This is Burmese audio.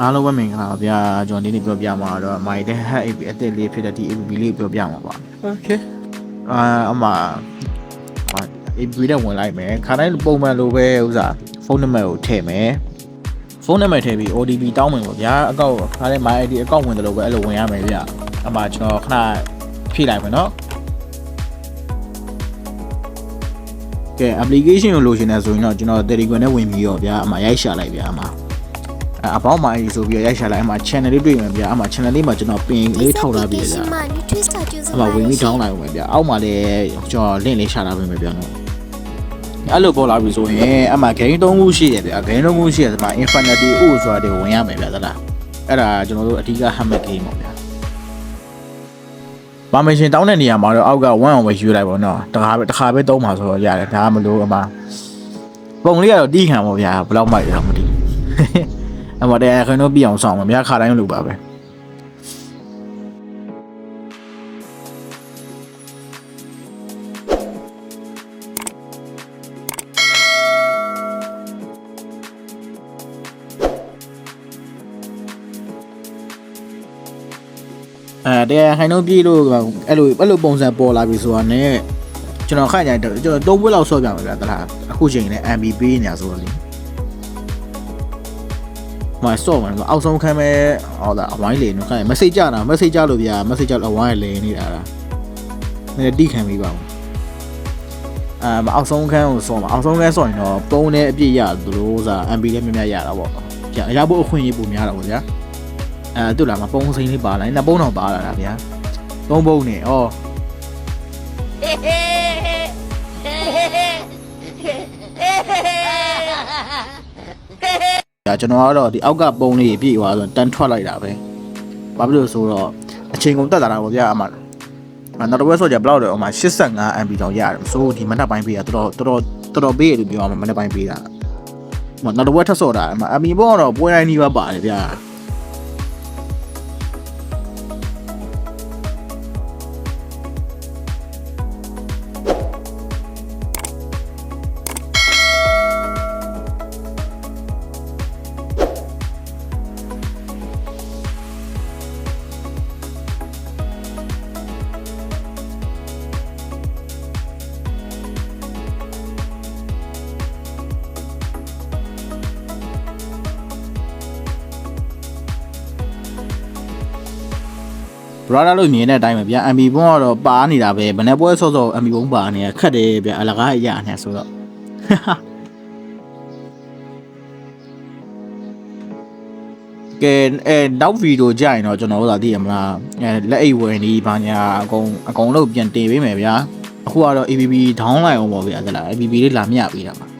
အားလုံးပဲမင်္ဂလာပါဗျာကျွန်တော်ဒီနေ့ပြောပြမှာတော့ my dad hack app အသစ်လေးဖြစ်တဲ့ဒီ app လေးပြောပြမှာပါ Okay အာအမအာ app တဲ့ဝင်လိုက်မယ်ခါတိုင်းပုံမှန်လိုပဲဥစားဖုန်းနံပါတ်ကိုထည့်မယ်ဖုန်းနံပါတ်ထည့်ပြီး OTP တောင်းမယ်ပေါ့ဗျာအကောင့်ခါတိုင်း my ID အကောင့်ဝင်တယ်လို့ပဲအဲ့လိုဝင်ရမယ်ဗျာအမကျွန်တော်ခဏဖြည့်လိုက်မယ်နော်ကဲ application ကိုလိုချင်တယ်ဆိုရင်တော့ကျွန်တော် Telegram နဲ့ဝင်ပြီးတော့ဗျာအမရိုက်ရှာလိုက်ဗျာအမ အပေါင်းမှာအေးဆိုပြီးရိုက်ရှာလိုက်အမှ channel လေးတွေ့မယ်ဗျာအမှ channel လေးမှာကျွန်တော် pin လေးထောက်ထားပြီးကြာမှာ Nutri-Star juice အမှဝင်ပြီး down လိုက်အောင်ပဲဗျာအောက်မှာလည်းကျွန်တော် link လေးရှာထားပေးမယ်ဗျာနော်အဲ့လိုပေါ်လာပြီဆိုရင်အမှ gain 3ခုရှိတယ်ဗျာ gain 3ခုရှိတယ်ဒီမှာ infinity o ဆိုတာတွေဝင်ရမယ်ဗျာသလားအဲ့ဒါကျွန်တော်တို့အဓိက hammer game ပေါ့ဗျာပါမရှင်တောင်းတဲ့နေရာမှာတော့အောက်က1 on ပဲယူလိုက်ပါတော့တခါပဲတခါပဲသုံးပါဆိုတော့ရတယ်ဒါမှမလို့အမှပုံလေးကတော့တီးခံပါဗျာဘယ်တော့မှရတော့မသိဘူး အမတရားခင်တို့ပြအောင်ဆောင်ပါဗျာခါတိုင်းလို့ပါပဲအဲတရားခိုင်တို့ပြေးလို့အဲ့လိုအဲ့လိုပုံစံပေါ်လာပြီဆိုတာ ਨੇ ကျွန်တော်ခိုင်ကြတယ်ကျွန်တော်သုံးပွဲလောက်ဆော့ပြမှာဗျာတလားအခုချိန်နဲ့ MB ပေးနေတာဆိုတော့လေ မဆော့မှာအောက်ဆုံးခမ်းမဲ့ဟောတာအဝိုင်းလေနော်ခိုင်း message ကြတာ message ကြလို့ဗျာ message ကြလို့အဝိုင်းလေနေတာလားနည်းတိခံပြီးပါဦးအာအောက်ဆုံးခမ်းကိုဆော့မှာအောက်ဆုံးခမ်းဆော့ရင်တော့ပုံနဲ့အပြည့်ရတယ်လို့ဆိုတာ MB လည်းများများရတာပေါ့ကြာရဖို့အခွင့်အရေးပုံများတာပေါ့ဗျာအဲတူလာမှာပုံစိမ့်လေးပါလာနှစ်ပုံတော့ပါလာတာဗျာသုံးပုံနဲ့ဩ ဒါကျွန်တော်ကတော့ဒီအောက်ကပုံလေးပြည့်သွားဆိုတန်းထွက်လိုက်တာပဲဘာဖြစ်လို့ဆိုတော့အချိန်ကုန်တက်လာတာပေါ့ဗျာအမှအနောက်တစ်ဝက်ဆိုကြဘယ်လောက်လဲအမှ85 MB တောင်ရတယ်ဆိုဒီမနက်ပိုင်းပေးတာတော်တော်တော်တော်တော်ပေးရတယ်ပြောအောင်မနက်ပိုင်းပေးတာမနောက်တစ်ဝက်ထပ်ဆော့တာအမှ MB ဘောကတော့ပွဲတိုင်းနီးပါးပါတယ်ဗျာ brother လို့မြင်တဲ့အတိုင်းပဲဗျာ MB ဘုံကတော့ပါနေတာပဲဘယ်နဲ့ပွဲဆော့ဆော့ MB ဘုံပါနေရခက်တယ်ဗျာအလကားအရာနဲ့ဆိုတော့ကဲအဲနောက်ဗီဒီယိုကြရင်တော့ကျွန်တော်တို့သာသိရမလားအဲလက်အိတ်ဝင်ဒီဘာညာအကုန်အကုန်လုံးပြန်တင်ပေးမယ်ဗျာအခုကတော့ ABB down လိုက်အောင်ပေါ့ဗျာသလား ABB လေးလာမျှပေးတာပါ